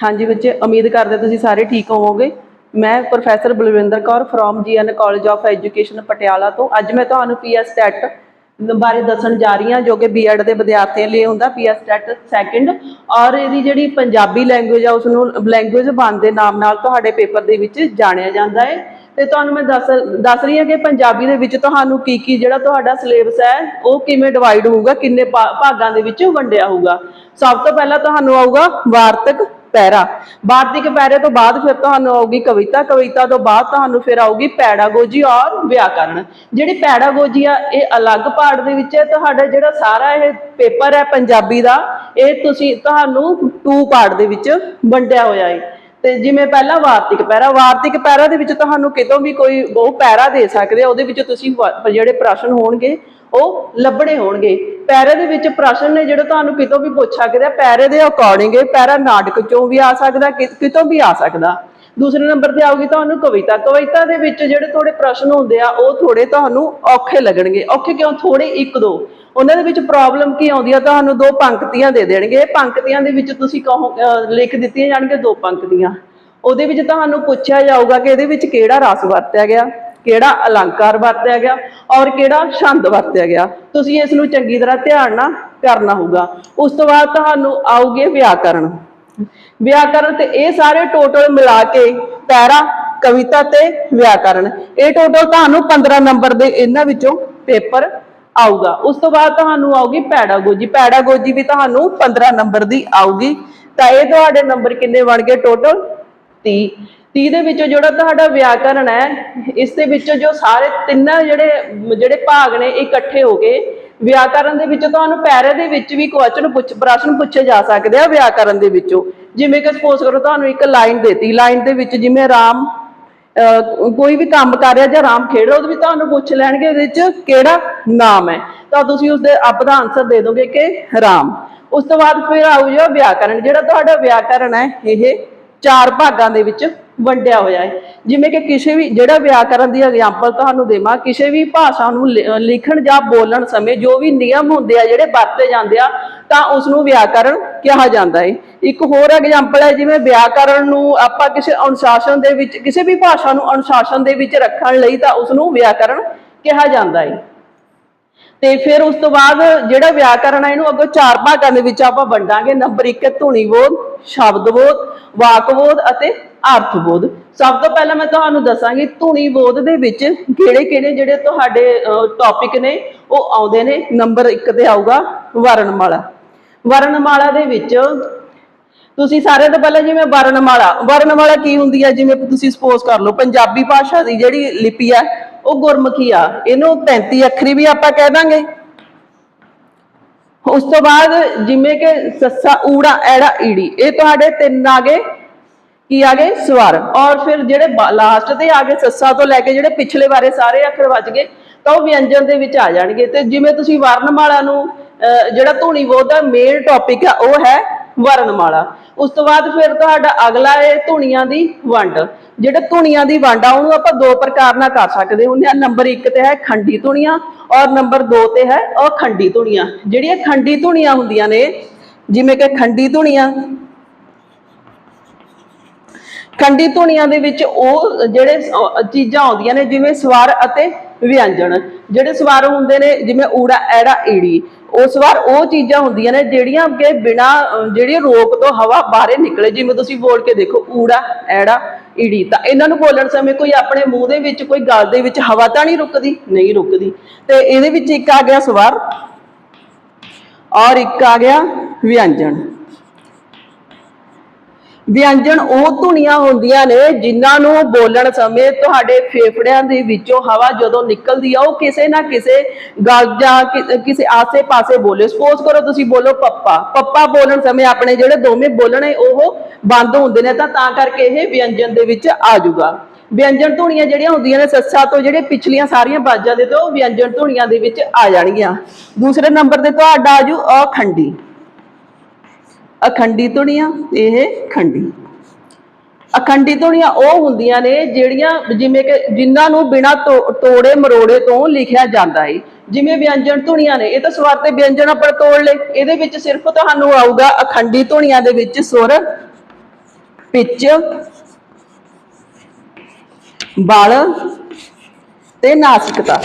ਹਾਂਜੀ ਬੱਚੇ, ਉਮੀਦ ਕਰਦੇ ਤੁਸੀਂ ਸਾਰੇ ਠੀਕ ਹੋਵੋਗੇ। ਮੈਂ professor Balwinder Kaur from GN college of education Patiala ਤੋਂ। ਅੱਜ ਮੈਂ ਤੁਹਾਨੂੰ ਪੀਐਸ ਟੈਟ ਬਾਰੇ ਦੱਸਣ ਜਾ ਰਹੀ ਹਾਂ, ਜੋ ਕਿ ਬੀਐਡ ਦੇ ਵਿਦਿਆਰਥੀਆਂ ਲਈ ਹੁੰਦਾ ਪੀਐਸ ਟੈਟ ਸੈਕੰਡ ਔਰ ਇਹਦੀ ਜਿਹੜੀ ਪੰਜਾਬੀ ਲੈਂਗੁਏਜ ਆ ਉਸ ਨੂੰ ਲੈਂਗੁਏਜ ਵਨ ਦੇ ਨਾਮ ਨਾਲ ਤੁਹਾਡੇ ਪੇਪਰ ਦੇ ਵਿੱਚ ਜਾਣਿਆ ਜਾਂਦਾ ਹੈ। ਤੇ ਤੁਹਾਨੂੰ ਮੈਂ ਦੱਸ ਦੱਸ ਰਹੀ ਹਾਂ ਕਿ ਪੰਜਾਬੀ ਦੇ ਵਿੱਚ ਤੁਹਾਨੂੰ ਕੀ ਕੀ ਜਿਹੜਾ ਤੁਹਾਡਾ ਸਿਲੇਬਸ ਹੈ, ਉਹ ਕਿਵੇਂ ਡਿਵਾਈਡ ਹੋਊਗਾ, ਕਿੰਨੇ ਭਾਗਾਂ ਦੇ ਵਿੱਚ ਵੰਡਿਆ ਹੋਊਗਾ। ਸਭ ਤੋਂ ਪਹਿਲਾਂ ਤੁਹਾਨੂੰ ਆਊਗਾ ਵਾਰਤਕ ਪੈਰਾ ਵਾਰਤਕ ਪੈਰੇ ਤੋਂ ਬਾਅਦ ਫਿਰ ਤੁਹਾਨੂੰ ਆਊਗੀ ਕਵਿਤਾ। ਕਵਿਤਾ ਤੋਂ ਬਾਅਦ ਤੁਹਾਨੂੰ ਫਿਰ ਆਊਗੀ ਪੈਡਾਗੋਜੀ ਔਰ ਵਿਆਕਰਣ। ਜਿਹੜੀ ਪੈਡਾਗੋਜੀ ਆ, ਇਹ ਅਲੱਗ ਪਾਰਟ ਦੇ ਵਿੱਚ ਹੈ। ਤੁਹਾਡਾ ਜਿਹੜਾ ਸਾਰਾ ਇਹ ਪੇਪਰ ਹੈ ਪੰਜਾਬੀ ਦਾ, ਇਹ ਤੁਸੀਂ ਤੁਹਾਨੂੰ ਟੂ ਪਾਰਟ ਦੇ ਵਿੱਚ ਵੰਡਿਆ ਹੋਇਆ ਹੈ ਤੇ ਜਿਵੇਂ ਪਹਿਲਾ ਵਾਰਤਿਕ ਪੈਰਾ ਵਾਰਤਿਕ ਪੈਰਾ ਦੇ ਵਿੱਚ ਤੁਹਾਨੂੰ ਕਿਤੋਂ ਵੀ ਕੋਈ ਉਹ ਪੈਰਾ ਦੇ ਸਕਦੇ ਆ, ਉਹਦੇ ਵਿੱਚ ਤੁਸੀਂ ਜਿਹੜੇ ਪ੍ਰਸ਼ਨ ਹੋਣਗੇ ਉਹ ਲੱਭਣੇ ਹੋਣਗੇ। ਪੈਰੇ ਦੇ ਵਿੱਚ ਪ੍ਰਸ਼ਨ ਨੇ ਜਿਹੜੇ ਤੁਹਾਨੂੰ ਕਿਤੋਂ ਵੀ ਪੁੱਛ ਸਕਦੇ ਆ ਪੈਰੇ ਦੇ ਅਕੋਰਡਿੰਗ ਪੈਰਾ ਨਾਟਕ ਚੋਂ ਵੀ ਆ ਸਕਦਾ ਕਿਤੋਂ ਵੀ ਆ ਸਕਦਾ। ਦੂਸਰੇ ਨੰਬਰ ਤੇ ਆਊਗੀ ਤੁਹਾਨੂੰ ਕਵਿਤਾ। ਕਵਿਤਾ ਦੇ ਵਿੱਚ ਜਿਹੜੇ ਥੋੜੇ ਪ੍ਰਸ਼ਨ ਹੁੰਦੇ ਆ, ਉਹ ਥੋੜੇ ਤੁਹਾਨੂੰ ਔਖੇ ਲੱਗਣਗੇ। ਔਖੇ ਕਿਉਂ? ਥੋੜੇ ਇੱਕ ਦੋ। ਉਹਨਾਂ ਦੇ ਵਿੱਚ ਪ੍ਰੋਬਲਮ ਕੀ ਆਉਂਦੀ ਆ? ਤੁਹਾਨੂੰ ਦੋ ਪੰਕਤੀਆਂ ਦੇ ਦੇਣਗੇ। ਪੰਕਤੀਆਂ ਦੇ ਵਿੱਚ ਤੁਸੀਂ ਕਹੋ, ਅਹ, ਲਿਖ ਦਿੱਤੀਆਂ ਜਾਣਗੇ ਦੋ ਪੰਕਤੀਆਂ। ਉਹਦੇ ਵਿੱਚ ਤੁਹਾਨੂੰ ਪੁੱਛਿਆ ਜਾਊਗਾ ਕਿ ਇਹਦੇ ਵਿੱਚ ਕਿਹੜਾ ਰਸ ਵਰਤਿਆ ਗਿਆ। ਕਿਹੜਾ ਅਲੰਕਾਰ ਵਰਤਿਆ ਗਿਆ ਔਰ ਕਿਹੜਾ ਛੰਦ ਵਰਤਿਆ ਗਿਆ। ਤੁਸੀਂ ਇਸ ਨੂੰ ਚੰਗੀ ਤਰ੍ਹਾਂ ਧਿਆਨ ਨਾਲ ਕਰਨਾ ਹੋਊਗਾ। ਉਸ ਤੋਂ ਬਾਅਦ ਤੁਹਾਨੂੰ ਆਉਗੇ ਵਿਆਕਰਣ ਵਿਆਕਰਣ ਤੇ ਇਹ ਸਾਰੇ ਟੋਟਲ ਮਿਲਾ ਕੇ ਪੈਰਾ, ਕਵਿਤਾ ਤੇ ਵਿਆਕਰਣ ਇਹ ਟੋਟਲ ਤੁਹਾਨੂੰ 15 ਨੰਬਰ ਦੇ ਇਹਨਾਂ ਵਿੱਚੋਂ ਪੇਪਰ ਆਊਗਾ। ਉਸ ਤੋਂ ਬਾਅਦ ਤੁਹਾਨੂੰ ਆਊਗੀ ਪੈਡਾਗੋਜੀ। ਪੈਡਾਗੋਜੀ ਵੀ ਤੁਹਾਨੂੰ 15 ਨੰਬਰ ਦੀ ਆਊਗੀ। ਤਾਂ ਇਹ ਤੁਹਾਡੇ ਨੰਬਰ ਕਿੰਨੇ ਬਣ ਗਏ ਟੋਟਲ 30 30 ਦੇ ਵਿੱਚੋਂ ਜਿਹੜਾ ਤੁਹਾਡਾ ਵਿਆਕਰਣ ਹੈ, ਇਸ ਦੇ ਵਿੱਚੋਂ ਜੋ ਸਾਰੇ ਤਿੰਨਾਂ ਜਿਹੜੇ ਜਿਹੜੇ ਭਾਗ ਨੇ ਇਕੱਠੇ ਹੋ ਗਏ। ਵਿਆਕਰਣ ਦੇ ਵਿੱਚ ਤੁਹਾਨੂੰ ਪੈਰੇ ਦੇ ਵਿੱਚ ਵੀ ਕੁਐਸਚਨ ਪੁੱਛ, ਪ੍ਰਸ਼ਨ ਪੁੱਛੇ ਜਾ ਸਕਦੇ ਆ ਵਿਆਕਰਣ ਦੇ ਵਿੱਚੋਂ। ਜਿਵੇਂ ਕਿ ਸਪੋਜ਼ ਕਰੋ ਤੁਹਾਨੂੰ ਇੱਕ ਲਾਈਨ ਦੇਤੀ। ਲਾਈਨ ਦੇ ਵਿੱਚ ਜਿਵੇਂ ਰਾਮ, ਅਹ ਕੋਈ ਵੀ ਕੰਮ ਕਰ ਰਿਹਾ ਜਾਂ ਰਾਮ ਖੇਡ ਰਿਹਾ ਉਹਦੇ ਵਿੱਚ ਤੁਹਾਨੂੰ ਪੁੱਛ ਲੈਣਗੇ ਉਹਦੇ ਵਿੱਚ ਕਿਹੜਾ ਨਾਮ ਹੈ। ਤਾਂ ਤੁਸੀਂ ਉਸਦੇ ਆਪ ਦਾ ਆਨਸਰ ਦੇ ਦੋਗੇ ਕਿ ਰਾਮ। ਉਸ ਤੋਂ ਬਾਅਦ ਫਿਰ ਆਊ ਜੋ ਵਿਆਕਰਣ ਜਿਹੜਾ ਤੁਹਾਡਾ ਵਿਆਕਰਣ ਹੈ, ਇਹ ਚਾਰ ਭਾਗਾਂ ਦੇ ਵਿੱਚ ਵੰਡਿਆ ਹੋਇਆ ਹੈ। ਜਿਵੇਂ ਕਿ ਕਿਸੇ ਵੀ ਜਿਹੜਾ ਵਿਆਕਰਣ ਦੀ ਐਗਜ਼ਾਮਪਲ ਤੁਹਾਨੂੰ ਦੇਵਾਂ, ਕਿਸੇ ਵੀ ਭਾਸ਼ਾ ਨੂੰ ਲਿਖਣ ਜਾਂ ਬੋਲਣ ਸਮੇਂ ਜੋ ਵੀ ਨਿਯਮ ਹੁੰਦੇ ਆ, ਜਿਹੜੇ ਵਰਤੇ ਜਾਂਦੇ ਆ, ਤਾਂ ਉਸ ਨੂੰ ਵਿਆਕਰਣ ਕਿਹਾ ਜਾਂਦਾ ਹੈ। ਇੱਕ ਹੋਰ ਐਗਜ਼ਾਮਪਲ ਹੈ, ਜਿਵੇਂ ਵਿਆਕਰਨ ਨੂੰ ਆਪਾਂ ਕਿਸੇ ਅਨੁਸ਼ਾਸਨ ਦੇ ਵਿੱਚ, ਕਿਸੇ ਵੀ ਭਾਸ਼ਾ ਨੂੰ ਅਨੁਸ਼ਾਸਨ ਦੇ ਵਿੱਚ ਰੱਖਣ ਲਈ ਤਾਂ ਉਸ ਨੂੰ ਵਿਆਕਰਣ ਕਿਹਾ ਜਾਂਦਾ ਹੈ। ਤੇ ਫਿਰ ਉਸ ਤੋਂ ਬਾਅਦ ਜਿਹੜਾ ਵਿਆਕਰਣ ਹੈ ਇਹਨੂੰ ਅੱਗੋਂ ਚਾਰ ਭਾਗਾਂ ਦੇ ਵਿੱਚ ਆਪਾਂ ਵੰਡਾਂਗੇ। ਨੰਬਰ 1 ਹੈ ਧੁਨੀ ਬੋਧ, ਸ਼ਬਦ ਬੋਧ, ਵਾਕ ਬੋਧ ਅਤੇ ਅਰਥ ਸਭ ਤੋਂ ਪਹਿਲਾਂ ਮੈਂ ਤੁਹਾਨੂੰ ਦੱਸਾਂਗੀ ਧੁਨੀ ਦੇ ਵਿੱਚ ਕਿਹੜੇ ਕਿਹੜੇ ਜਿਹੜੇ ਤੁਹਾਡੇ ਟੌਪਿਕ ਨੇ, ਉਹ ਆਉਂਦੇ ਨੇ। ਨੰਬਰ 1 ਤੇ ਆਊਗਾ ਵਰਣਮਾਲਾ। ਵਰਣਮਾਲਾ ਦੇ ਵਿੱਚ ਤੁਸੀਂ ਸਾਰਿਆਂ ਤੋਂ ਪਹਿਲਾਂ ਜਿਵੇਂ ਵਰਣਮਾਲਾ ਵਰਣਮਾਲਾ ਕੀ ਹੁੰਦੀ ਹੈ ਜਿਵੇਂ ਤੁਸੀਂ ਸਪੋਜ਼ ਕਰ ਲਓ, ਪੰਜਾਬੀ ਭਾਸ਼ਾ ਦੀ ਜਿਹੜੀ ਲਿਪੀ ਹੈ ਉਹ ਗੁਰਮੁਖੀ ਆ ਇਹਨੂੰ 35 ਅੱਖਰੀ ਵੀ ਆਪਾਂ ਕਹਿ ਦਾਂਗੇ। ਉਸ ਤੋਂ ਬਾਅਦ ਜਿਵੇਂ ਕਿ ਸੱਸਾ ਊੜਾ ਐੜਾ ਈੜੀ ਇਹ ਤੁਹਾਡੇ ਤਿੰਨ ਆ ਗਏ। ਕੀ ਆ ਗਏ? ਸਵਰ। ਔਰ ਫਿਰ ਜਿਹੜੇ ਲਾਸਟ ਤੇ ਆ ਗਏ ਸੱਸਾ ਤੋਂ ਲੈ ਕੇ ਜਿਹੜੇ ਪਿਛਲੇ ਬਾਰੇ ਸਾਰੇ ਅੱਖਰ ਵੱਜ ਗਏ ਤਾਂ ਉਹ ਵਿਅੰਜਨ ਦੇ ਵਿੱਚ ਆ ਜਾਣਗੇ। ਤੇ ਜਿਵੇਂ ਤੁਸੀਂ ਵਰਣਮਾਲਾ ਨੂੰ ਅਹ, ਜਿਹੜਾ ਧੁਨੀ ਬੋਧ ਦਾ ਮੇਨ ਟੌਪਿਕ ਆ ਉਹ ਹੈ ਵਰਣਮਾਲਾ ਉਸ ਤੋਂ ਬਾਅਦ ਫਿਰ ਤੁਹਾਡਾ ਅਗਲਾ ਹੈ ਧੁਨੀਆਂ ਦੀ ਵੰਡ। ਜਿਹੜੇ ਧੁਨੀਆਂ ਦੀ ਵੰਡ ਆ, ਉਹਨੂੰ ਆਪਾਂ ਦੋ ਪ੍ਰਕਾਰ ਨਾਲ ਕਰ ਸਕਦੇ ਹੁੰਦੇ ਆ। ਨੰਬਰ 1 ਤੇ ਹੈ ਖੰਡੀ ਧੁਨੀਆਂ ਔਰ ਨੰਬਰ 2 ਤੇ ਹੈ ਅਖੰਡੀ ਧੁਨੀਆਂ। ਜਿਹੜੀਆਂ ਖੰਡੀ ਧੁਨੀਆਂ ਹੁੰਦੀਆਂ ਨੇ, ਜਿਵੇਂ ਕਿ ਖੰਡੀ ਧੁਨੀਆਂ ਖੰਡੀ ਧੁਨੀਆਂ ਦੇ ਵਿੱਚ ਉਹ ਜਿਹੜੇ ਚੀਜ਼ਾਂ ਆਉਂਦੀਆਂ ਨੇ, ਜਿਵੇਂ ਸਵਰ ਅਤੇ ਵਿਅੰਜਨ। ਜਿਹੜੇ ਸਵਰ ਹੁੰਦੇ ਨੇ, ਜਿਵੇਂ ਊੜਾ, ਐੜਾ, ਈੜੀ। ਉਹ ਸਵਰ ਉਹ ਚੀਜ਼ਾਂ ਹੁੰਦੀਆਂ ਨੇ ਜਿਹੜੀਆਂ ਕਿ ਬਿਨਾ ਜਿਹੜੀ ਰੋਕ ਤੋਂ ਹਵਾ ਬਾਹਰੇ ਨਿਕਲੇ, ਜਿਵੇਂ ਤੁਸੀਂ ਬੋਲ ਕੇ ਦੇਖੋ, ਊੜਾ, ਐੜਾ, ਈੜੀ, ਤਾਂ ਇਹਨਾਂ ਨੂੰ ਬੋਲਣ ਸਮੇਂ ਕੋਈ ਆਪਣੇ ਮੂੰਹ ਦੇ ਵਿੱਚ, ਕੋਈ ਗੱਲ ਦੇ ਵਿੱਚ ਹਵਾ ਤਾਂ ਨਹੀਂ ਰੁਕਦੀ? ਨਹੀਂ ਰੁਕਦੀ। ਤੇ ਇਹਦੇ ਵਿੱਚ ਇੱਕ ਆ ਗਿਆ ਸਵਰ ਔਰ ਇੱਕ ਆ ਗਿਆ ਵਿਅੰਜਨ। ਵਿਅੰਜਨ ਉਹ ਧੁਨੀਆਂ ਹੁੰਦੀਆਂ ਨੇ ਜਿਨ੍ਹਾਂ ਨੂੰ ਬੋਲਣ ਸਮੇਂ ਤੁਹਾਡੇ ਫੇਫੜਿਆਂ ਦੇ ਵਿੱਚੋਂ ਹਵਾ ਜਦੋਂ ਨਿਕਲਦੀ ਆ, ਉਹ ਕਿਸੇ ਨਾ ਕਿਸੇ ਗੱਲ ਜਾਂ ਕਿਸੇ ਆਸੇ-ਪਾਸੇ ਬੋਲੇ। ਸਪੋਜ਼ ਕਰੋ ਤੁਸੀਂ ਬੋਲੋ ਪੱਪਾ। ਪੱਪਾ ਬੋਲਣ ਸਮੇਂ ਆਪਣੇ ਜਿਹੜੇ ਦੋਵੇਂ ਬੋਲਣੇ ਉਹ ਬੰਦ ਹੁੰਦੇ ਨੇ, ਤਾਂ ਤਾਂ ਕਰਕੇ ਇਹ ਵਿਅੰਜਨ ਦੇ ਵਿੱਚ ਆ ਜਾਊਗਾ। ਵਿਅੰਜਨ ਧੁਨੀਆਂ ਜਿਹੜੀਆਂ ਹੁੰਦੀਆਂ ਨੇ, ਸੱਸਾ ਤੋਂ ਜਿਹੜੇ ਪਿਛਲੀਆਂ ਸਾਰੀਆਂ ਬਾਜਾਂ ਦੇ ਤੋਂ ਉਹ ਵਿਅੰਜਨ ਧੁਨੀਆਂ ਦੇ ਵਿੱਚ ਆ ਜਾਣਗੀਆਂ। ਦੂਸਰੇ ਨੰਬਰ ਤੇ ਤੁਹਾਡਾ ਆਜੂ ਅਖੰਡੀ। ਅਖੰਡੀ ਧੁਨੀਆਂ, ਇਹ ਖੰਡੀ। ਅਖੰਡੀ ਧੁਨੀਆਂ ਉਹ ਹੁੰਦੀਆਂ ਨੇ ਜਿਹੜੀਆਂ ਜਿਵੇਂ ਕਿ ਜਿਨ੍ਹਾਂ ਨੂੰ ਬਿਨਾ ਤੋੜੇ ਮਰੋੜੇ ਤੋਂ ਲਿਖਿਆ ਜਾਂਦਾ ਹੈ ਜਿਵੇਂ ਵਿਅੰਜਨ ਧੁਨੀਆਂ ਨੇ, ਇਹ ਤਾਂ ਸਵਰ ਤੇ ਵਿਅੰਜਨ ਆਪਾਂ ਤੋੜ ਲਏ। ਇਹਦੇ ਵਿੱਚ ਸਿਰਫ ਤੁਹਾਨੂੰ ਆਊਗਾ ਅਖੰਡੀ ਧੁਨੀਆਂ ਦੇ ਵਿੱਚ ਸੁਰ, ਪਿੱਚ, ਬਲ ਤੇ ਨਾਸਿਕਤਾ।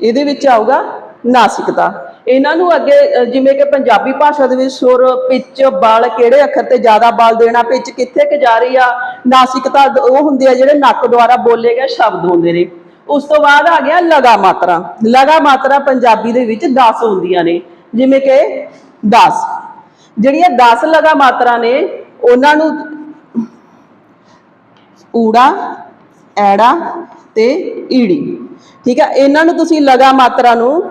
ਇਹਦੇ ਵਿੱਚ ਆਊਗਾ ਨਾਸਿਕਤਾ। ਇਹਨਾਂ ਨੂੰ ਅੱਗੇ ਜਿਵੇਂ ਕਿ ਪੰਜਾਬੀ ਭਾਸ਼ਾ ਦੇ ਵਿੱਚ ਸੁਰ, ਪਿੱਚ, ਬਲ ਕਿਹੜੇ ਅੱਖਰ ਤੇ ਜ਼ਿਆਦਾ ਬਲ ਦੇਣਾ, ਪਿੱਚ ਕਿੱਥੇ ਕਿ ਜਾ ਰਹੀ ਆ, ਨਾਸਿਕਤਾ ਉਹ ਹੁੰਦੇ ਆ ਜਿਹੜੇ ਨੱਕ ਦੁਆਰਾ ਬੋਲੇ ਗਏ ਸ਼ਬਦ ਹੁੰਦੇ ਨੇ। ਉਸ ਤੋਂ ਬਾਅਦ ਆ ਗਿਆ ਲਗਾ ਮਾਤਰਾ। ਲਗਾ ਮਾਤਰਾ ਪੰਜਾਬੀ ਦੇ ਵਿੱਚ 10 ਹੁੰਦੀਆਂ ਨੇ, ਜਿਵੇਂ ਕਿ 10 ਜਿਹੜੀਆਂ 10 ਲਗਾ ਮਾਤਰਾ ਨੇ, ਉਹਨਾਂ ਨੂੰ ਊੜਾ, ਐੜਾ ਤੇ ਈੜੀ। ਠੀਕ ਹੈ ਇਹਨਾਂ ਨੂੰ ਤੁਸੀਂ ਲਗਾ ਮਾਤਰਾ ਨੂੰ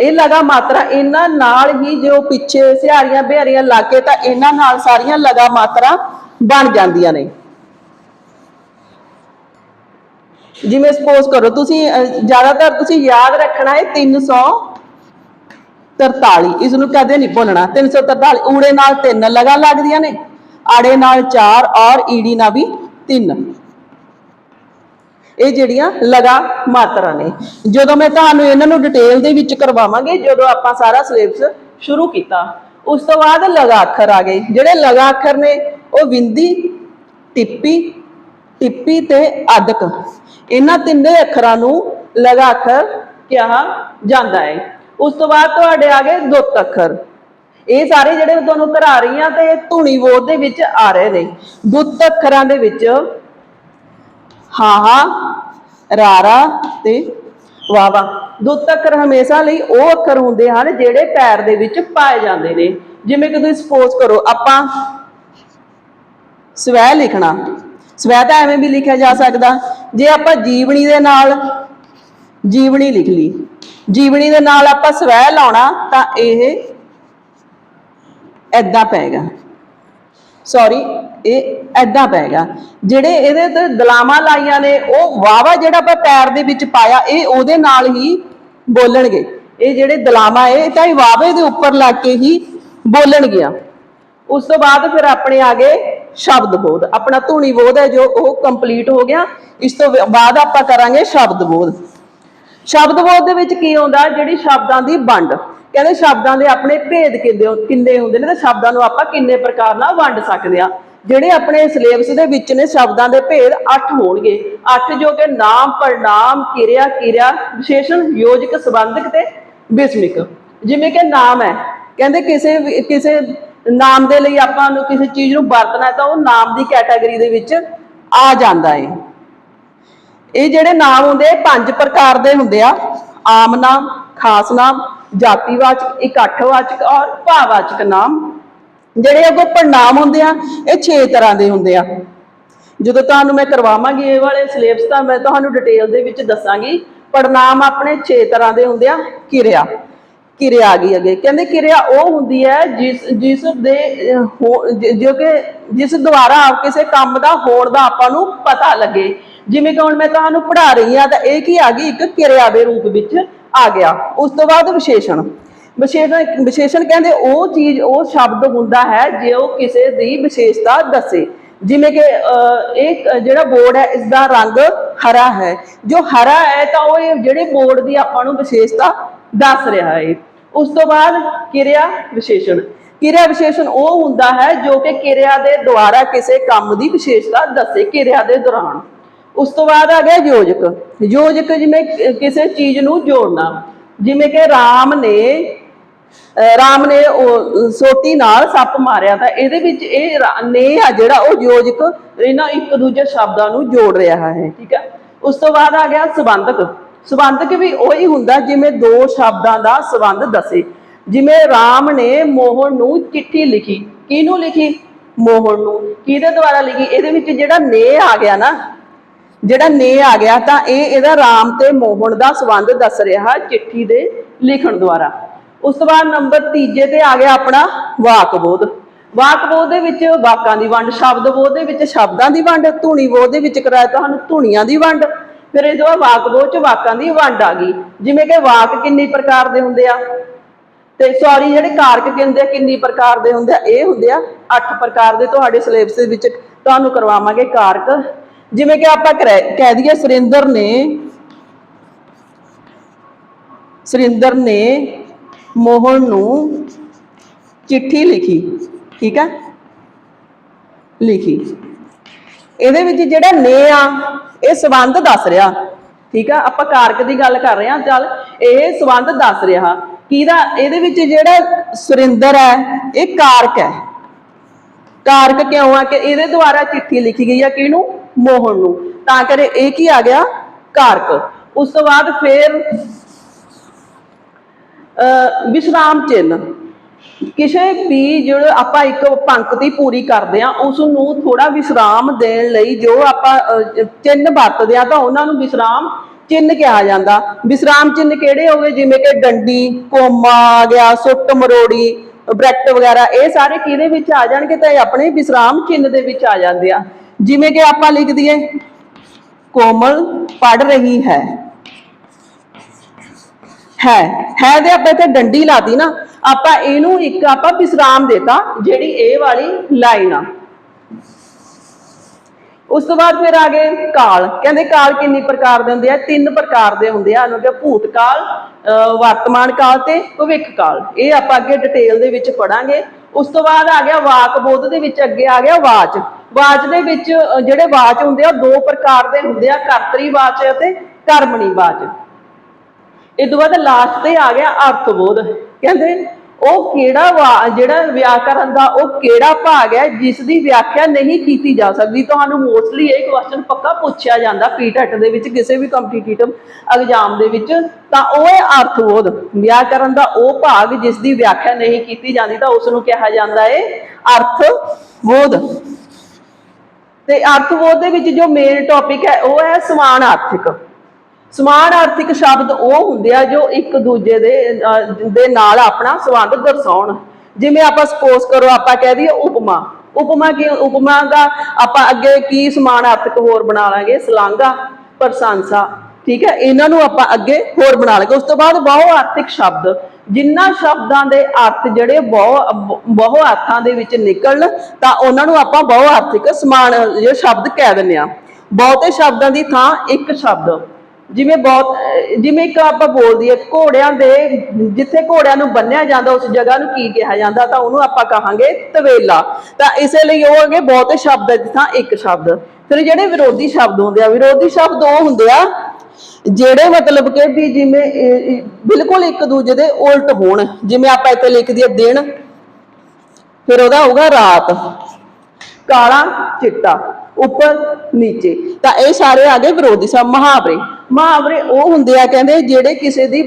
ਇਹ ਲਗਾ ਮਾਤਰਾ ਇਹਨਾਂ ਨਾਲ ਹੀ ਜੋ ਪਿੱਛੇ ਸਿਹਾਰੀਆਂ ਬਿਹਾਰੀਆਂ ਲਾ ਕੇ ਤਾਂ ਇਹਨਾਂ ਨਾਲ ਸਾਰੀਆਂ ਲਗਾ ਮਾਤਰਾ ਬਣ ਜਾਂਦੀਆਂ ਨੇ। ਜਿਵੇਂ ਸਪੋਜ਼ ਕਰੋ ਤੁਸੀਂ ਅਹ, ਜ਼ਿਆਦਾਤਰ ਤੁਸੀਂ ਯਾਦ ਰੱਖਣਾ ਹੈ 343 ਇਸ ਨੂੰ ਕਦੇ ਨਹੀਂ ਭੁੱਲਣਾ। 343 ਊੜੇ ਨਾਲ ਤਿੰਨ ਲਗਾ ਲੱਗਦੀਆਂ ਨੇ। ਆੜੇ ਨਾਲ 4 ਔਰ ਈੜੀ ਨਾਲ ਵੀ 3 ਇਹ ਜਿਹੜੀਆਂ ਲਗਾ ਮਾਤਰਾ ਨੇ। ਜਦੋਂ ਮੈਂ ਤੁਹਾਨੂੰ ਇਹਨਾਂ ਨੂੰ ਡਿਟੇਲ ਦੇ ਵਿੱਚ ਕਰਵਾਵਾਂਗੇ, ਜਦੋਂ ਆਪਾਂ ਸਾਰਾ ਸਿਲੇਬਸ ਸ਼ੁਰੂ ਕੀਤਾ, ਉਸ ਤੋਂ ਬਾਅਦ ਲਗਾ ਅੱਖਰ ਆ ਗਏ। ਜਿਹੜੇ ਲਗਾ ਅੱਖਰ ਨੇ, ਉਹ ਵਿੰਦੀ, ਟਿੱਪੀ ਟਿੱਪੀ ਤੇ ਅਦਕ। ਇਹਨਾਂ ਤਿੰਨੇ ਅੱਖਰਾਂ ਨੂੰ ਲਗਾ ਅੱਖਰ ਕਿਹਾ ਜਾਂਦਾ ਹੈ। ਉਸ ਤੋਂ ਬਾਅਦ ਤੁਹਾਡੇ ਆ ਗਏ ਦੁੱਤ ਅੱਖਰ। ਇਹ ਸਾਰੇ ਜਿਹੜੇ ਤੁਹਾਨੂੰ ਕਰਾ ਰਹੀ ਹਾਂ, ਤੇ ਧੁਨੀ ਬੋਧ ਦੇ ਵਿੱਚ ਆ ਰਹੇ ਨੇ। ਦੁੱਤ ਅੱਖਰਾਂ ਦੇ ਵਿੱਚ ਹਾਹਾ, ਰਾਰਾ ਤੇ ਵਾਵਾ। ਦੁੱਤ ਅੱਖਰ ਹਮੇਸ਼ਾ ਲਈ ਉਹ ਅੱਖਰ ਹੁੰਦੇ ਹਨ ਜਿਹੜੇ ਪੈਰ ਦੇ ਵਿੱਚ ਪਾਏ ਜਾਂਦੇ ਨੇ। ਜਿਵੇਂ ਕਿ ਤੁਸੀਂ ਸਪੋਜ਼ ਕਰੋ, ਆਪਾਂ ਸਵੈ ਲਿਖਣਾ। ਸਵੈ ਤਾਂ ਐਵੇਂ ਵੀ ਲਿਖਿਆ ਜਾ ਸਕਦਾ। ਜੇ ਆਪਾਂ ਜੀਵਨੀ ਦੇ ਨਾਲ ਜੀਵਨੀ ਲਿਖ ਲਈ, ਜੀਵਨੀ ਦੇ ਨਾਲ ਆਪਾਂ ਸਵੈ ਲਾਉਣਾ ਤਾਂ ਇਹ ਐਦਾਂ ਪਏਗਾ। ਸੌਰੀ ਇਹ ਐਦਾਂ ਪਏਗਾ ਜਿਹੜੇ ਇਹਦੇ ਤੇ ਦਲਾਮਾਂ ਲਾਈਆਂ ਨੇ, ਉਹ ਵਾਵਾ ਜਿਹੜਾ ਆਪਾਂ ਪੈਰ ਦੇ ਵਿੱਚ ਪਾਇਆ, ਇਹ ਉਹਦੇ ਨਾਲ ਹੀ ਬੋਲਣਗੇ। ਇਹ ਜਿਹੜੇ ਦਲਾਮਾਂ ਇਹ ਤਾਂ ਇਹ ਵਾਵੇ ਦੇ ਉੱਪਰ ਲੱਗ ਕੇ ਹੀ ਬੋਲਣਗੀਆਂ। ਉਸ ਤੋਂ ਬਾਅਦ ਫਿਰ ਆਪਣੇ ਆ ਗਏ ਸ਼ਬਦ ਬੋਧ। ਆਪਣਾ ਧੁਨੀ ਬੋਧ ਹੈ ਜੋ ਉਹ ਕੰਪਲੀਟ ਹੋ ਗਿਆ। ਇਸ ਤੋਂ ਬਾਅਦ ਆਪਾਂ ਕਰਾਂਗੇ ਸ਼ਬਦ ਬੋਧ। ਸ਼ਬਦ ਬੋਧ ਦੇ ਵਿੱਚ ਕੀ ਆਉਂਦਾ, ਜਿਹੜੀ ਸ਼ਬਦਾਂ ਦੀ ਵੰਡ। ਕਹਿੰਦੇ ਸ਼ਬਦਾਂ ਦੇ ਆਪਣੇ ਭੇਦ ਕਿੰਨੇ ਕਿੰਨੇ ਹੁੰਦੇ ਨੇ ਤੇ ਸ਼ਬਦਾਂ ਨੂੰ ਆਪਾਂ ਕਿੰਨੇ ਪ੍ਰਕਾਰ ਨਾਲ ਵੰਡ ਸਕਦੇ ਆ ਜਿਹੜੇ ਆਪਣੇ ਸਿਲੇਬਸ ਦੇ ਵਿੱਚ ਨੇ, ਸ਼ਬਦਾਂ ਦੇ ਭੇਦ 8 ਹੋਣਗੇ। 8 ਜੋ ਕਿ ਨਾਮ ਪੜਨਾਮ ਕਿਰਿਆ ਕਿਰਿਆ, ਵਿਸ਼ੇਸ਼ਣ, ਯੋਜਕ, ਸੰਬੰਧਕ ਤੇ ਵਿਸਮਿਕ ਜਿਵੇਂ ਕਿ ਨਾਮ ਹੈ। ਕਹਿੰਦੇ ਕਿਸੇ ਕਿਸੇ ਨਾਮ ਦੇ ਲਈ ਆਪਾਂ ਨੂੰ ਕਿਸੇ ਚੀਜ਼ ਨੂੰ ਵਰਤਣਾ ਤਾਂ ਉਹ ਨਾਮ ਦੀ ਕੈਟਾਗਰੀ ਦੇ ਵਿੱਚ ਆ ਜਾਂਦਾ ਹੈ। ਇਹ ਜਿਹੜੇ ਨਾਮ ਹੁੰਦੇ ਪੰਜ ਪ੍ਰਕਾਰ ਦੇ ਹੁੰਦੇ ਆ। ਆਮ ਨਾਮ, ਖਾਸ ਨਾਮ ਜਾਤੀਵਾਚਕ, ਇਕੱਠਵਾਚਕ ਔਰ ਭਾਵਵਾਚਕ ਨਾਮ। ਜਿਹੜੇ ਅੱਗੋਂ ਪੜਨਾਮ ਹੁੰਦੇ ਆ, ਇਹ 6 ਤਰ੍ਹਾਂ ਦੇ ਹੁੰਦੇ ਆ। ਜਦੋਂ ਤੁਹਾਨੂੰ ਮੈਂ ਕਰਵਾਵਾਂਗੀ ਇਹ ਵਾਲੇ ਸਿਲੇਬਸ, ਤਾਂ ਮੈਂ ਤੁਹਾਨੂੰ ਡਿਟੇਲ ਦੇ ਵਿੱਚ ਦੱਸਾਂਗੀ। ਪੜਨਾਮ ਆਪਣੇ 6 ਤਰ੍ਹਾਂ ਦੇ ਹੁੰਦੇ ਆ, ਕਿਰਿਆ। ਕਿਰਿਆ ਆ ਗਈ ਅੱਗੇ। ਕਹਿੰਦੇ ਕਿਰਿਆ ਉਹ ਹੁੰਦੀ ਹੈ ਜਿਸ ਜਿਸ ਦੇ ਜੋ ਕਿ ਜਿਸ ਦੁਆਰਾ ਆਪ ਕਿਸੇ ਕੰਮ ਦਾ ਹੋਣ ਦਾ ਆਪਾਂ ਨੂੰ ਪਤਾ ਲੱਗੇ। ਜਿਵੇਂ ਕਿ ਹੁਣ ਮੈਂ ਤੁਹਾਨੂੰ ਪੜ੍ਹਾ ਰਹੀ ਹਾਂ, ਤਾਂ ਇਹ ਕੀ ਆ ਗਈ? ਇੱਕ ਕਿਰਿਆ ਦੇ ਰੂਪ ਵਿੱਚ ਆ ਗਿਆ। ਉਸ ਤੋਂ ਬਾਅਦ ਵਿਸ਼ੇਸ਼ਣ। ਵਿਸ਼ੇਸ਼ਣ ਵਿਸ਼ੇਸ਼ਣ ਕਹਿੰਦੇ ਉਹ ਚੀਜ਼, ਉਹ ਸ਼ਬਦ ਹੁੰਦਾ ਹੈ ਜੇ ਉਹ ਕਿਸੇ ਦੀ ਵਿਸ਼ੇਸ਼ਤਾ ਦੱਸੇ। ਜਿਵੇਂ ਕਿ ਇਹ ਜਿਹੜਾ ਬੋਰਡ ਹੈ ਇਸ ਦਾ ਰੰਗ ਹਰਾ ਹੈ। ਜੋ ਹਰਾ ਹੈ ਤਾਂ ਉਹ ਇਹ ਜਿਹੜੇ ਬੋਰਡ ਦੀ ਆਪਾਂ ਨੂੰ ਵਿਸ਼ੇਸ਼ਤਾ ਦੱਸ ਰਿਹਾ ਹੈ। ਉਸ ਤੋਂ ਬਾਅਦ ਕਿਰਿਆ ਵਿਸ਼ੇਸ਼ਣ। ਕਿਰਿਆ ਵਿਸ਼ੇਸ਼ਣ ਉਹ ਹੁੰਦਾ ਹੈ ਜੋ ਕਿ ਕਿਰਿਆ ਦੇ ਦੁਆਰਾ ਕਿਸੇ ਕੰਮ ਦੀ ਵਿਸ਼ੇਸ਼ਤਾ ਦੱਸੇ ਕਿਰਿਆ ਦੇ ਦੌਰਾਨ। ਉਸ ਤੋਂ ਬਾਅਦ ਆ ਗਿਆ ਯੋਜਕ। ਯੋਜਕ ਜਿਵੇਂ ਕਿਸੇ ਚੀਜ਼ ਨੂੰ ਜੋੜਨਾ। ਜਿਵੇਂ ਕਿ ਰਾਮ ਨੇ ਰਾਮ ਨੇ ਉਹ ਸੋਟੀ ਨਾਲ ਸੱਪ ਮਾਰਿਆ ਤਾਂ ਇਹਦੇ ਵਿੱਚ ਇਹ ਨੇ ਆ ਜਿਹੜਾ ਉਹ ਯੋਜਕ ਇਹਨਾਂ ਇੱਕ ਦੂਜੇ ਸ਼ਬਦਾਂ ਨੂੰ ਜੋੜ ਰਿਹਾ ਹੈ। ਠੀਕ ਹੈ? ਉਸ ਤੋਂ ਬਾਅਦ ਆ ਗਿਆ ਸੰਬੰਧਕ। ਸੰਬੰਧਕ ਵੀ ਉਹੀ ਹੁੰਦਾ ਜਿਵੇਂ ਦੋ ਸ਼ਬਦਾਂ ਦਾ ਸੰਬੰਧ ਦੱਸੇ। ਜਿਵੇਂ ਰਾਮ ਨੇ ਮੋਹਨ ਨੂੰ ਚਿੱਠੀ ਲਿਖੀ। ਕਿਹਨੂੰ ਲਿਖੀ? ਮੋਹਨ ਨੂੰ। ਕਿਹਦੇ ਦੁਆਰਾ ਲਿਖੀ? ਇਹਦੇ ਵਿੱਚ ਜਿਹੜਾ ਨੇ ਆ ਗਿਆ ਨਾ, ਜਿਹੜਾ ਨੇ ਆ ਗਿਆ ਤਾਂ ਇਹ ਇਹਦਾ ਰਾਮ ਤੇ ਮੋਹਨ ਦਾ ਸੰਬੰਧ ਦੱਸ ਰਿਹਾ ਚਿੱਠੀ ਦੇ ਲਿਖਣ ਦੁਆਰਾ। ਉਸ ਤੋਂ ਬਾਅਦ ਨੰਬਰ ਤੀਜੇ ਤੇ ਆ ਗਿਆ ਆਪਣਾ ਵਾਕਬੋਧ। ਵਾਕਬੋਧ ਦੇ ਵਿੱਚ ਵਾਕਾਂ ਦੀ ਵੰਡ, ਸ਼ਬਦ ਬੋਧ ਦੇ ਵਿੱਚ ਸ਼ਬਦਾਂ ਦੀ ਵੰਡ, ਧੁਨੀ ਬੋਧ ਦੇ ਵਿੱਚ ਕਰਾਇਆ ਤੁਹਾਨੂੰ ਧੁਨੀਆਂ ਦੀ ਵੰਡ ਫਿਰ ਇਹ ਜੋ ਵਾਕਬੋਧ ਚ ਵਾਕਾਂ ਦੀ ਵੰਡ ਆ ਗਈ। ਜਿਵੇਂ ਕਿ ਵਾਕ ਕਿੰਨੀ ਪ੍ਰਕਾਰ ਦੇ ਹੁੰਦੇ ਆ? ਤੇ ਸੌਰੀ ਜਿਹੜੇ ਕਾਰਕ ਕਹਿੰਦੇ ਆ, ਕਿੰਨੀ ਪ੍ਰਕਾਰ ਦੇ ਹੁੰਦੇ ਆ? ਇਹ ਹੁੰਦੇ ਆ 8 ਪ੍ਰਕਾਰ ਦੇ ਤੁਹਾਡੇ ਸਿਲੇਬਸ ਦੇ ਵਿੱਚ। ਤੁਹਾਨੂੰ ਕਰਵਾਵਾਂਗੇ ਕਾਰਕ। ਜਿਵੇਂ ਕਿ ਆਪਾਂ ਕਰੈ- ਕਹਿ ਦਈਏ ਸੁਰਿੰਦਰ ਨੇ ਸੁਰਿੰਦਰ ਨੇ ਮੋਹਨ ਨੂੰ ਚਿੱਠੀ ਲਿਖੀ, ਠੀਕ ਹੈ ਲਿਖੀ। ਇਹਦੇ ਵਿੱਚ ਜਿਹੜਾ ਨੇ ਆ ਇਹ ਸਬੰਧ ਦੱਸ ਰਿਹਾ। ਠੀਕ ਆ? ਆਪਾਂ ਕਾਰਕ ਦੀ ਗੱਲ ਕਰ ਰਹੇ ਹਾਂ। ਚੱਲ, ਇਹ ਸਬੰਧ ਦੱਸ ਰਿਹਾ। ਕਿਹਦਾ? ਇਹਦੇ ਵਿੱਚ ਜਿਹੜਾ ਸੁਰਿੰਦਰ ਹੈ, ਇਹ ਕਾਰਕ ਹੈ। ਕਾਰਕ ਕਿਉਂ ਆ? ਕਿ ਇਹਦੇ ਦੁਆਰਾ ਚਿੱਠੀ ਲਿਖੀ ਗਈ ਆ ਕਿਹਨੂੰ? ਮੋਹਨ ਨੂੰ। ਤਾਂ ਕਰੇ ਇਹ ਕੀ ਆ ਗਿਆ? ਕਾਰਕ। ਉਸ ਤੋਂ ਬਾਅਦ ਫੇਰ, ਅਹ, ਵਿਸ਼ਰਾਮ ਚਿੰਨ ਕਿਸੇ ਵੀ ਜਿਹੜਾ ਆਪਾਂ ਇੱਕ ਪੰਕਤੀ ਪੂਰੀ ਕਰਦੇ ਆ ਉਸ ਨੂੰ ਥੋੜਾ ਵਿਸ਼ਰਾਮ ਦੇਣ ਲਈ ਜੋ ਆਪਾਂ ਅਹ, ਚਿੰਨ ਵਰਤਦੇ ਆ ਤਾਂ ਉਹਨਾਂ ਨੂੰ ਵਿਸ਼ਰਾਮ ਚਿੰਨ ਕਿਹਾ ਜਾਂਦਾ। ਵਿਸ਼ਰਾਮ ਚਿੰਨ ਕਿਹੜੇ ਹੋਵੇ ਜਿਵੇਂ ਕਿ ਡੰਡੀ ਕੋਮਾ ਆ ਗਿਆ ਸੁੱਟ ਮਰੋੜੀ ਬ੍ਰੈਕਟ ਵਗੈਰਾ ਇਹ ਸਾਰੇ ਕਿਹਦੇ ਵਿੱਚ ਆ ਜਾਣਗੇ? ਤਾਂ ਇਹ ਆਪਣੇ ਵਿਸ਼ਰਾਮ ਚਿੰਨ ਦੇ ਵਿੱਚ ਆ ਜਾਂਦੇ ਆ। ਜਿਵੇਂ ਕਿ ਆਪਾਂ ਲਿਖ ਦਈਏ ਕੋਮਲ ਪੜ ਰਹੀ ਹੈ। ਹੈ ਹੈ ਦੇ ਆਪਾਂ ਇੱਥੇ ਡੰਡੀ ਲਾਤੀ ਨਾ। ਆਪਾਂ ਇਹਨੂੰ ਇੱਕ ਆਪਾਂ ਵਿਸਰਾਮ ਦੇਤਾ, ਜਿਹੜੀ ਇਹ ਵਾਲੀ ਲਾਈਨ ਆ। ਉਸ ਤੋਂ ਬਾਅਦ ਫਿਰ ਆ ਗਏ ਕਾਲ। ਕਹਿੰਦੇ ਕਾਲ ਕਿੰਨੀ ਪ੍ਰਕਾਰ ਦੇ ਹੁੰਦੇ ਆ? ਤਿੰਨ ਪ੍ਰਕਾਰ ਦੇ ਹੁੰਦੇ ਆ। ਉਹਨਾਂ ਦੇ ਭੂਤ ਕਾਲ ਵਰਤਮਾਨ ਕਾਲ ਤੇ ਭਵਿੱਖ ਕਾਲ। ਇਹ ਆਪਾਂ ਅੱਗੇ ਡਿਟੇਲ ਦੇ ਵਿੱਚ ਪੜਾਂਗੇ ਉਸ ਤੋਂ ਬਾਅਦ ਆ ਗਿਆ ਵਾਕ ਬੋਧ ਦੇ ਵਿੱਚ ਅੱਗੇ ਆ ਗਿਆ ਵਾਚ। ਵਾਚ ਦੇ ਵਿੱਚ ਜਿਹੜੇ ਵਾਚ ਹੁੰਦੇ ਆ, ਉਹ ਦੋ ਪ੍ਰਕਾਰ ਦੇ ਹੁੰਦੇ ਆ, ਕਰਤਰੀ ਵਾਚ ਅਤੇ ਕਰਮਣੀ ਵਾਚ। ਇਹ ਤੋਂ ਬਾਅਦ ਲਾਸਟ ਤੇ ਆ ਗਿਆ ਅਰਥ ਬੋਧ ਕਹਿੰਦੇ ਉਹ ਕਿਹੜਾ ਵਾ- ਜਿਹੜਾ ਵਿਆਕਰਨ ਦਾ ਉਹ ਕਿਹੜਾ ਭਾਗ ਹੈ ਜਿਸ ਦੀ ਵਿਆਖਿਆ ਨਹੀਂ ਕੀਤੀ ਜਾ ਸਕਦੀ। ਤੁਹਾਨੂੰ ਮੋਸਟਲੀ ਇਹ ਕੁਐਸਚਨ ਪੱਕਾ ਪੁੱਛਿਆ ਜਾਂਦਾ ਪੀਟੈਟ ਦੇ ਵਿੱਚ, ਕਿਸੇ ਵੀ ਕੰਪੀਟੀਟਿਵ ਐਗਜ਼ਾਮ ਦੇ ਵਿੱਚ। ਤਾਂ ਉਹ ਹੈ ਅਰਥਬੋਧ। ਵਿਆਕਰਨ ਦਾ ਉਹ ਭਾਗ ਜਿਸ ਦੀ ਵਿਆਖਿਆ ਨਹੀਂ ਕੀਤੀ ਜਾਂਦੀ, ਤਾਂ ਉਸ ਨੂੰ ਕਿਹਾ ਜਾਂਦਾ ਹੈ ਅਰਥਬੋਧ। ਤੇ ਅਰਥਬੋਧ ਦੇ ਵਿੱਚ ਜੋ ਮੇਨ ਟੌਪਿਕ ਹੈ, ਉਹ ਹੈ ਸਮਾਨ ਆਰਥਿਕ ਸਮਾਨ ਆਰਥਿਕ ਸ਼ਬਦ ਉਹ ਹੁੰਦੇ ਆ ਜੋ ਇੱਕ ਦੂਜੇ ਦੇ ਦੇ ਨਾਲ ਆਪਣਾ ਸੰਬੰਧ ਦਰਸਾਉਣ। ਜਿਵੇਂ ਆਪਾਂ ਸਪੋਜ਼ ਕਰੋ, ਆਪਾਂ ਕਹਿ ਦਈਏ ਉਪਮਾ। ਉਪਮਾ ਕੀ, ਉਪਮਾ ਦਾ ਆਪਾਂ ਅੱਗੇ ਕੀ ਸਮਾਨ ਆਰਥਿਕ ਹੋਰ ਬਣਾ ਲਾਂਗੇ? ਸਲਾਂਗਾ ਪ੍ਰਸ਼ੰਸਾ, ਠੀਕ ਹੈ? ਇਹਨਾਂ ਨੂੰ ਆਪਾਂ ਅੱਗੇ ਹੋਰ ਬਣਾ ਲਾਂਗੇ। ਉਸ ਤੋਂ ਬਾਅਦ ਬਹੁ ਆਰਥਿਕ ਸ਼ਬਦ। ਜਿਨ੍ਹਾਂ ਸ਼ਬਦਾਂ ਦੇ ਅਰਥ ਜਿਹੜੇ ਬਹੁ ਬਹੁ ਅਰਥਾਂ ਦੇ ਵਿੱਚ ਨਿਕਲਣ, ਤਾਂ ਉਹਨਾਂ ਨੂੰ ਆਪਾਂ ਬਹੁ ਆਰਥਿਕ ਸਮਾਨ ਜੇ ਸ਼ਬਦ ਕਹਿ ਦਿੰਦੇ ਆ ਬਹੁਤੇ ਸ਼ਬਦਾਂ ਦੀ ਥਾਂ ਇੱਕ ਸ਼ਬਦ। ਜਿਵੇਂ ਬਹੁਤ, ਜਿਵੇਂ ਇੱਕ ਆਪਾਂ ਬੋਲਦੀ ਹੈ ਘੋੜਿਆਂ ਦੇ, ਜਿੱਥੇ ਘੋੜਿਆਂ ਨੂੰ ਬੰਨਿਆ ਜਾਂਦਾ, ਉਸ ਜਗ੍ਹਾ ਨੂੰ ਕੀ ਕਿਹਾ ਜਾਂਦਾ, ਤਾਂ ਉਹਨੂੰ ਆਪਾਂ ਕਹਾਂਗੇ ਤਵੇਲਾ। ਤਾਂ ਇਸੇ ਲਈ ਉਹ ਹੈਗੇ ਬਹੁਤੇ ਸ਼ਬਦ ਦੀ ਥਾਂ ਇੱਕ ਸ਼ਬਦ। ਫਿਰ ਜਿਹੜੇ ਵਿਰੋਧੀ ਸ਼ਬਦ ਹੁੰਦੇ ਆ, ਵਿਰੋਧੀ ਸ਼ਬਦ ਉਹ ਹੁੰਦੇ ਆ, ਜਿਹੜੇ ਮਤਲਬ ਕਿ ਵੀ ਜਿਵੇਂ ਬਿਲਕੁਲ ਇੱਕ ਦੂਜੇ ਦੇ ਉਲਟ ਹੋਣ। ਜਿਵੇਂ ਆਪਾਂ ਇੱਥੇ ਲਿਖ ਦਈਏ ਦਿਨ, ਫਿਰ ਉਹਦਾ ਹੋਊਗਾ ਰਾਤ। ਕਾਲਾ ਚਿੱਟਾ, ਉੱਪਰ ਨੀਚੇ। ਤਾਂ ਇਹ ਸਾਰੇ ਆ ਗਏ ਵਿਰੋਧੀ ਸ਼ਬਦ, ਮੁਹਾਵਰੇ। ਮੁਹਾਵਰੇ ਉਹ ਹੁੰਦੇ ਆ ਕਹਿੰਦੇ ਜਿਹੜੇ ਕਿਸੇ ਦੀ